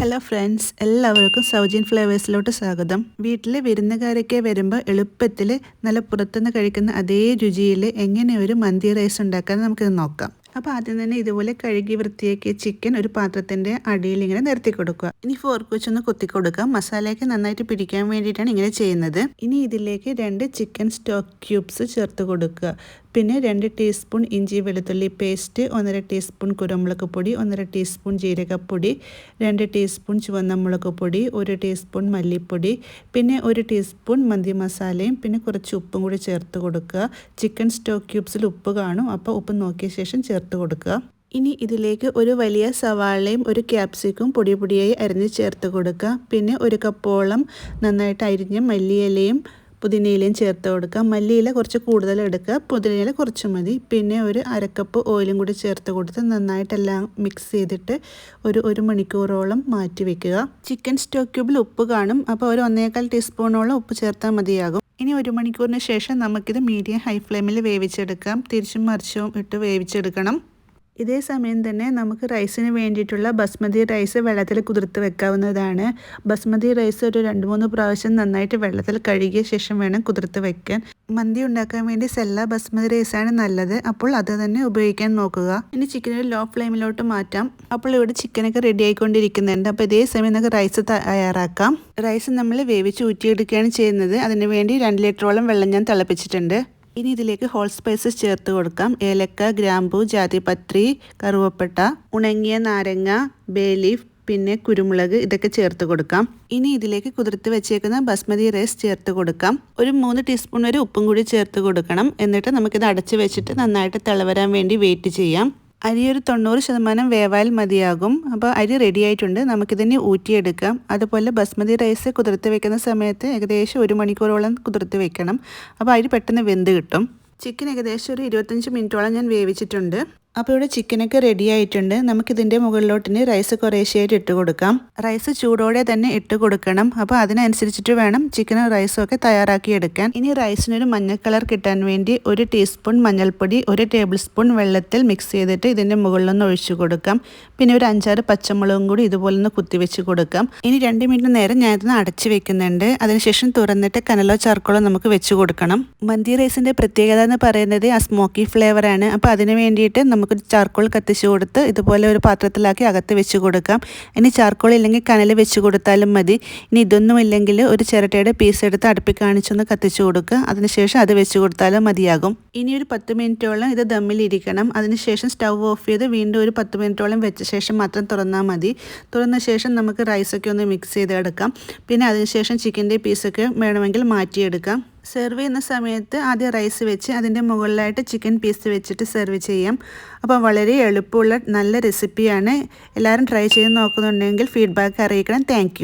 Hello friends എല്ലാവർക്കും സൗജീൻ ഫ്ലേവേഴ്സിലോട്ട് സ്വാഗതം. വീട്ടിൽ വിരുന്നുകാരൊക്കെ വരുമ്പോൾ എളുപ്പത്തിൽ നല്ല പുറത്തുനിന്ന് കഴിക്കുന്ന അതേ രുചിയിൽ എങ്ങനെ ഒരു മന്തി റൈസ് ഉണ്ടാക്കാൻ നമുക്കിത് നോക്കാം. അപ്പോൾ ആദ്യം തന്നെ ഇതുപോലെ കഴുകി വൃത്തിയാക്കിയ ചിക്കൻ ഒരു പാത്രത്തിന്റെ അടിയിൽ ഇങ്ങനെ നിരത്തി കൊടുക്കുക. ഇനി ഫോർക്ക് വെച്ചൊന്ന് കൊത്തി കൊടുക്കുക മസാലയൊക്കെ നന്നായിട്ട് പിടിക്കാൻ വേണ്ടിയിട്ടാണ് ഇങ്ങനെ ചെയ്യുന്നത്. ഇനി ഇതിലേക്ക് രണ്ട് ചിക്കൻ സ്റ്റോക്ക് ക്യൂബ്സ് ചേർത്ത് കൊടുക്കുക. പിന്നെ രണ്ട് ടീസ്പൂൺ ഇഞ്ചി വെളുത്തുള്ളി പേസ്റ്റ് ഒന്നര ടീസ്പൂൺ കുരുമുളക് പൊടി ഒന്നര ടീസ്പൂൺ ജീരകപ്പൊടി രണ്ട് ടീസ്പൂൺ ചുവന്ന മുളക് പൊടി ഒരു ടീസ്പൂൺ മല്ലിപ്പൊടി പിന്നെ ഒരു ടീസ്പൂൺ മന്തി മസാലയും പിന്നെ കുറച്ച് ഉപ്പും കൂടി ചേർത്ത് കൊടുക്കുക. ചിക്കൻ സ്റ്റോക്ക് ക്യൂബ്സിൽ ഉപ്പ് കാണും അപ്പോൾ ഉപ്പ് നോക്കിയ ശേഷം ചേർത്ത് കൊടുക്കുക. ഇനി ഇതിലേക്ക് ഒരു വലിയ സവാളയും ഒരു ക്യാപ്സിക്കും പൊടി പൊടിയായി അരിഞ്ഞ് ചേർത്ത് കൊടുക്കുക. പിന്നെ ഒരു കപ്പോളം നന്നായിട്ട് അരിഞ്ഞ മല്ലിയിലയും പുതിനയിലയും ചേർത്ത് കൊടുക്കുക. മല്ലിയില കുറച്ച് കൂടുതൽ എടുക്കുക. പുതിനയില കുറച്ച് മതി. പിന്നെ ഒരു അരക്കപ്പ് ഓയിലും കൂടി ചേർത്ത് കൊടുത്ത് നന്നായിട്ടെല്ലാം മിക്സ് ചെയ്തിട്ട് ഒരു ഒരു മണിക്കൂറോളം മാറ്റി വെക്കുക. ചിക്കൻ സ്റ്റോ ക്യൂബിൽ ഉപ്പ് കാണും. അപ്പോൾ ഒരു ഒന്നേക്കാൽ ടീസ്പൂണോളം ഉപ്പ് ചേർത്താൽ മതിയാകും. ഇനി ഒരു മണിക്കൂറിന് ശേഷം നമുക്കിത് മീഡിയം ഹൈ ഫ്ലെയിമിൽ വേവിച്ചെടുക്കാം. തിരിച്ചും മറിച്ചും ഇട്ട് വേവിച്ചെടുക്കണം. ഇതേ സമയം തന്നെ നമുക്ക് റൈസിന് വേണ്ടിയിട്ടുള്ള ബസ്മതി റൈസ് വെള്ളത്തിൽ കുതിർത്ത് വെക്കാവുന്നതാണ്. ബസ്മതി റൈസ് ഒരു രണ്ട് മൂന്ന് പ്രാവശ്യം നന്നായിട്ട് വെള്ളത്തിൽ കഴുകിയ ശേഷം വേണം കുതിർത്ത് വെക്കാൻ. മന്തി ഉണ്ടാക്കാൻ വേണ്ടി സെല്ല ബസ്മതി റൈസാണ് നല്ലത്. അപ്പോൾ അത് തന്നെ ഉപയോഗിക്കാൻ നോക്കുക. ഇനി ചിക്കൻ ലോ ഫ്ലെയിമിലോട്ട് മാറ്റാം. അപ്പോൾ ഇവിടെ ചിക്കനൊക്കെ റെഡി ആയിക്കൊണ്ടിരിക്കുന്നുണ്ട്. അപ്പോൾ ഇതേ സമയം നമുക്ക് റൈസ് തയ്യാറാക്കാം. റൈസ് നമ്മൾ വേവിച്ച് ഊറ്റിയെടുക്കുകയാണ് ചെയ്യുന്നത്. അതിനുവേണ്ടി രണ്ട് ലിറ്ററോളം വെള്ളം ഞാൻ തിളപ്പിച്ചിട്ടുണ്ട്. ഇനി ഇതിലേക്ക് ഹോൾ സ്പൈസസ് ചേർത്ത് കൊടുക്കാം. ഏലക്ക ഗ്രാമ്പു ജാതിപത്രി കറുവപ്പട്ട ഉണങ്ങിയ നാരങ്ങ ബേ ലീഫ് പിന്നെ കുരുമുളക് ഇതൊക്കെ ചേർത്ത് കൊടുക്കാം. ഇനി ഇതിലേക്ക് കുതിർത്ത് വെച്ചേക്കുന്ന ബസ്മതി റൈസ് ചേർത്ത് കൊടുക്കാം. ഒരു മൂന്ന് ടീസ്പൂൺ വരെ ഉപ്പും കൂടി ചേർത്ത് കൊടുക്കണം. എന്നിട്ട് നമുക്കിത് അടച്ച് വെച്ചിട്ട് നന്നായിട്ട് തിളവരാൻ വേണ്ടി വെയിറ്റ് ചെയ്യാം. അരി ഒരു തൊണ്ണൂറ് ശതമാനം വേവാൽ മതിയാകും. അപ്പോൾ അരി റെഡി ആയിട്ടുണ്ട്. നമുക്കിതിനെ ഊറ്റിയെടുക്കാം. അതുപോലെ ബസ്മതി റൈസ് കുതിർത്ത് വെക്കുന്ന സമയത്ത് ഏകദേശം ഒരു മണിക്കൂറോളം കുതിർത്ത് വെക്കണം. അപ്പോൾ അരി പെട്ടെന്ന് വെന്ത് കിട്ടും. ചിക്കൻ ഏകദേശം ഒരു ഇരുപത്തഞ്ച് മിനിറ്റോളം ഞാൻ വേവിച്ചിട്ടുണ്ട്. അപ്പോൾ ഇവിടെ ചിക്കനൊക്കെ റെഡി ആയിട്ടുണ്ട്. നമുക്കിതിന്റെ മുകളിലോട്ടിന് റൈസ് കുറേശ്ശെയായിട്ട് ഇട്ട് കൊടുക്കാം. റൈസ് ചൂടോടെ തന്നെ ഇട്ട് കൊടുക്കണം. അപ്പോൾ അതിനനുസരിച്ചിട്ട് വേണം ചിക്കനും റൈസും ഒക്കെ തയ്യാറാക്കി എടുക്കാൻ. ഇനി റൈസിനൊരു മഞ്ഞ കളർ കിട്ടാൻ വേണ്ടി ഒരു ടീസ്പൂൺ മഞ്ഞൾപ്പൊടി ഒരു ടേബിൾ സ്പൂൺ വെള്ളത്തിൽ മിക്സ് ചെയ്തിട്ട് ഇതിന്റെ മുകളിലൊന്ന് ഒഴിച്ചു കൊടുക്കാം. പിന്നെ ഒരു അഞ്ചാറ് പച്ചമുളകും കൂടി ഇതുപോലെ ഒന്ന് കുത്തിവെച്ച് കൊടുക്കാം. ഇനി രണ്ട് മിനിറ്റ് നേരം ഞാനിതൊന്ന് അടച്ചു വെക്കുന്നുണ്ട്. അതിനുശേഷം തുറന്നിട്ട് കനലോ ചാർക്കോളോ നമുക്ക് വെച്ച് കൊടുക്കണം. മന്തി റൈസിന്റെ പ്രത്യേകത എന്ന് പറയുന്നത് ആ സ്മോക്കി ഫ്ലേവറാണ് അപ്പോൾ അതിന് വേണ്ടിയിട്ട് നമുക്ക് ചാർക്കോൾ കത്തിച്ച് കൊടുത്ത് ഇതുപോലെ ഒരു പാത്രത്തിലാക്കി അകത്ത് വെച്ച് കൊടുക്കാം. ഇനി ചാർക്കോൾ ഇല്ലെങ്കിൽ കനൽ വെച്ച് കൊടുത്താലും മതി. ഇനി ഇതൊന്നും ഇല്ലെങ്കിൽ ഒരു ചിരട്ടയുടെ പീസ് എടുത്ത് അടുപ്പി കാണിച്ചൊന്ന് കത്തിച്ച് കൊടുക്കുക. അതിനുശേഷം അത് വെച്ച് കൊടുത്താലും മതിയാകും. ഇനി ഒരു പത്ത് മിനിറ്റോളം ഇത് ദമ്മിലിരിക്കണം അതിനുശേഷം സ്റ്റൗ ഓഫ് ചെയ്ത് വീണ്ടും ഒരു പത്ത് മിനിറ്റോളം വെച്ച ശേഷം മാത്രം തുറന്നാൽ മതി. തുറന്ന ശേഷം നമുക്ക് റൈസൊക്കെ ഒന്ന് മിക്സ് ചെയ്തെടുക്കാം. പിന്നെ അതിനുശേഷം ചിക്കന്റെ പീസൊക്കെ വേണമെങ്കിൽ മാറ്റിയെടുക്കാം. സെർവ് ചെയ്യുന്ന സമയത്ത് ആദ്യം റൈസ് വെച്ച് അതിന്റെ മുകളിലായിട്ട് ചിക്കൻ പീസ് വെച്ചിട്ട് സെർവ് ചെയ്യാം. അപ്പോൾ വളരെ എളുപ്പമുള്ള നല്ല റെസിപ്പിയാണ് എല്ലാവരും ട്രൈ ചെയ്ത് നോക്കുന്നുണ്ടെങ്കിൽ ഫീഡ്ബാക്ക് അറിയിക്കണം. താങ്ക്